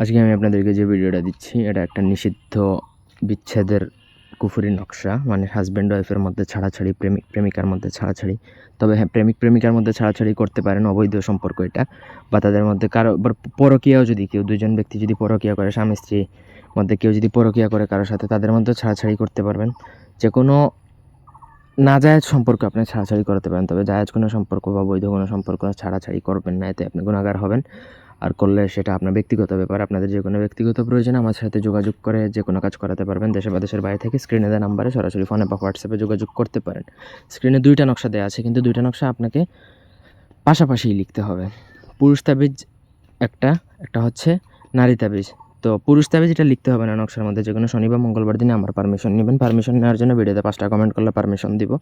আজকে আমি আপনাদেরকে যে ভিডিওটা দিচ্ছি, এটা একটা নিষিদ্ধ বিচ্ছেদের কুফুরি নকশা। মানে হাজব্যান্ড ওয়াইফের মধ্যে ছাড়াছাড়ি প্রেমিক প্রেমিকার মধ্যে ছাড়াছাড়ি। তবে হ্যাঁ প্রেমিক, প্রেমিকার মধ্যে ছাড়াছাড়ি করতে পারেন, অবৈধ সম্পর্ক এটা। বা তাদের মধ্যে কারও পরকীয়াও যদি কেউ, দুজন ব্যক্তি যদি পরকীয়া করে, স্বামী স্ত্রীর মধ্যে কেউ যদি পরকীয়া করে কারোর সাথে, তাদের মধ্যে ছাড়াছাড়ি করতে পারবেন। যে কোনো নাজায়েজ সম্পর্ক আপনি ছাড়াছাড়ি করতে পারেন, তবে জায়েজ কোনো সম্পর্ক বা বৈধ কোনো সম্পর্ক ছাড়াছাড়ি করবেন না, এতে আপনি গুণাগার হবেন। আর করলে সেটা আপনার ব্যক্তিগত ব্যাপার। আপনাদের যে কোনো ব্যক্তিগত প্রয়োজনে আমার সাথে যোগাযোগ করে যে কোনো কাজ করাতে পারবেন। দেশে বা দেশের বাইরে থেকে স্ক্রিনে দেওয়া নাম্বারে সরাসরি ফোনে বা হোয়াটসঅ্যাপে যোগাযোগ করতে পারেন। স্ক্রিনে দুইটা নকশা দেওয়া আছে, কিন্তু দুইটা নকশা আপনাকে পাশাপাশি লিখতে হবে। পুরুষ তাবিজ একটা একটা হচ্ছে নারী তাবিজ। তো পুরুষ তাবিজ এটা লিখতে হবে না নকশার মধ্যে যে কোনো শনি বা মঙ্গলবার দিনে আমার পারমিশন নেবেন। পারমিশন নেওয়ার জন্য ভিডিওতে পাঁচটা কমেন্ট করলে পারমিশন দিব।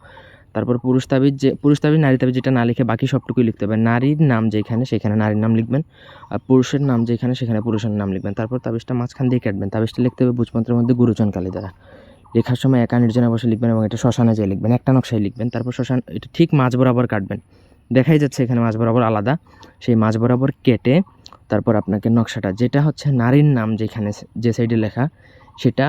তারপর পুরুষ তাবিজ যে, পুরুষ তাবিজ নারী তাবিজ যেটা না লিখে বাকি সবটুকুই লিখতে হবে। নারীর নাম যেখানে, সেখানে নারীর নাম লিখবেন। আর পুরুষের নাম যেখানে, সেখানে পুরুষের নাম লিখবেন। তারপর তাবিজটা মাঝখান দিয়ে কাটবেন। তাবিজটা লিখতে হবে বুঝমন্ত্রের মধ্যে গুরুজন কালী দ্বারা। লেখার সময় একা নির্জনে বসে লিখবেন এবং এটা শ্মশানে যেয়ে লিখবেন। একটা নকশায় লিখবেন। তারপর শ্মশান, এটা ঠিক মাঝ বরাবর কাটবেন। দেখাই যাচ্ছে এখানে মাঝ বরাবর আলাদা। সেই মাঝ বরাবর কেটে তারপর আপনাকে নকশাটা, যেটা হচ্ছে নারীর নাম যেখানে যে সাইডে লেখা, সেটা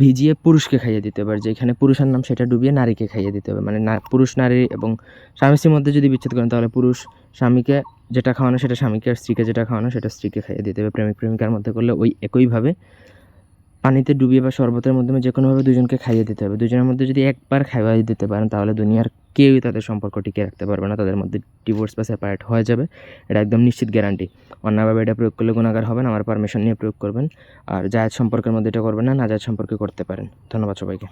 ভিজিয়ে পুরুষকে খাইয়ে দিতে হবে। যেখানে পুরুষের নাম, সেটা ডুবিয়ে নারীকে খাইয়ে দিতে হবে। মানে পুরুষ, নারী এবং স্বামী স্ত্রীর মধ্যে যদি বিচ্ছেদ করেন, তাহলে পুরুষ স্বামীকে যেটা খাওয়ানো, সেটা স্বামীকে, আর স্ত্রীকে যেটা খাওয়ানো, সেটা স্ত্রীকে খাইয়ে দিতে হবে। প্রেমিক, প্রেমিকার মধ্যে করলে ওই একইভাবে পানিতে ডুবিয়ে বা শরবতের মাধ্যমে যে কোনোভাবে দুজনকে খাইয়ে দিতে হবে। দুজনের মধ্যে যদি একবার খাইয়ে দিতে পারেন, তাহলে দুনিয়ার কেউই তাদের সম্পর্ক টিকে রাখতে পারবে না। তাদের মধ্যে ডিভোর্স বা সেপারেট হয়ে যাবে। এটা একদম নিশ্চিত গ্যারান্টি অন্যভাবে এটা প্রয়োগ করলে গুণাগার হবেন, আমার পারমিশন নিয়ে প্রয়োগ করবেন। আর জায়েজ সম্পর্কের মধ্যে এটা করবেন না না জায়েজ সম্পর্কে করতে পারেন। ধন্যবাদ সবাইকে।